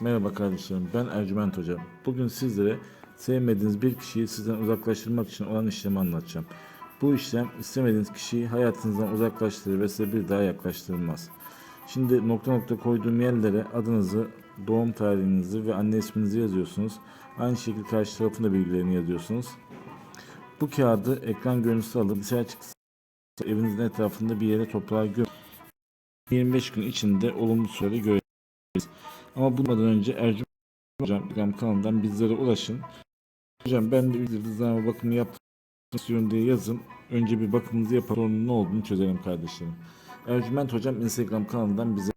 Merhaba kardeşlerim, ben Ercüment Hoca. Bugün sizlere sevmediğiniz bir kişiyi sizden uzaklaştırmak için olan işlemi anlatacağım. Bu işlem istemediğiniz kişiyi hayatınızdan uzaklaştırır ve size bir daha yaklaştırılmaz. Şimdi nokta nokta koyduğum yerlere adınızı, doğum tarihinizi ve anne isminizi yazıyorsunuz. Aynı şekilde karşı tarafın da bilgilerini yazıyorsunuz. Bu kağıdı ekran görüntüsü alıp bilgisayar çıktısı evinizin etrafında bir yere toprağa göm. 25 gün içinde olumlu süre göreceksiniz. Ama bundan önce Ercüment Hocam Instagram kanalından bizlere ulaşın. Hocam ben de yıldızlama bakımı yaptım istiyorum diye yazın. Önce bir bakımınızı yapalım. Ne olduğunu çözelim kardeşlerim. Ercüment Hocam Instagram kanalından bize